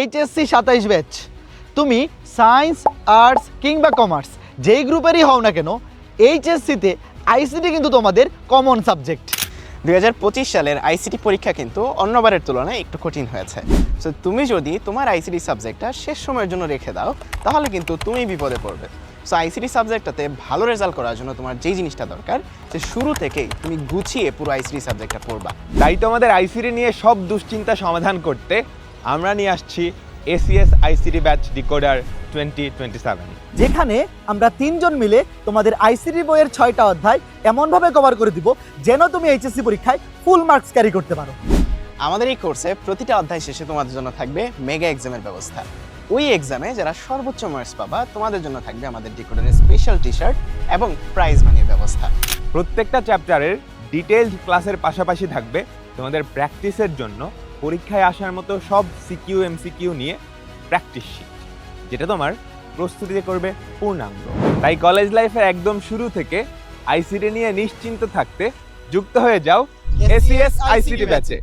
HSC সাতাইশ batch. তুমি science arts কিংবা কমার্স যেই গ্রুপেরই হও না কেন এইচএসসিতে আইসিটি কিন্তু তোমাদের কমন সাবজেক্ট। দু হাজার পঁচিশ সালের আইসিটি পরীক্ষা কিন্তু অন্যবারের তুলনায় একটু কঠিন হয়েছে। সো তুমি যদি তোমার আইসিটি সাবজেক্টটা শেষ সময়ের জন্য রেখে দাও তাহলে কিন্তু তুমি বিপদে পড়বে। সো আইসিটি সাবজেক্টটাতে ভালো রেজাল্ট করার জন্য তোমার যেই জিনিসটা দরকার যে শুরু থেকেই তুমি গুছিয়ে পুরো আইসিটি সাবজেক্টটা পড়বা। তাই তোমাদের আইসিটি নিয়ে সব দুশ্চিন্তা সমাধান করতে আমরা নিয়ে আসছি ACS ICD batch decoder twenty twenty seven যেখানে আমরা তিনজন মিলে তোমাদের আইসিডি বইয়ের ছয়টা অধ্যায় এমনভাবে কভার করে দিব যেন তুমি এইচএসসি পরীক্ষায় ফুল মার্কস ক্যারি করতে পারো। আমাদের এই কোর্সে প্রতিটা অধ্যায় শেষে তোমাদের জন্য থাকবে মেগা এক্সামের ব্যবস্থা। ওই এক্সামে যারা সর্বোচ্চ মার্কস পাবা তোমাদের জন্য থাকবে আমাদের ডিকোডারের স্পেশাল টি শার্ট এবং প্রাইজ মানির ব্যবস্থা। প্রত্যেকটা চ্যাপ্টারের ডিটেলড ক্লাসের পাশাপাশি থাকবে তোমাদের প্র্যাকটিসের জন্য পরীক্ষায় আসার মতো সব সিকিউ এমসিকিউ নিয়ে প্র্যাকটিস শিট যেটা তোমার প্রস্তুতিতে করবে পূর্ণাঙ্গ। তাই কলেজ লাইফের একদম শুরু থেকে আইসিটি নিয়ে নিশ্চিন্ত থাকতে যুক্ত হয়ে যাও এসিএস আইসিটি ব্যাচে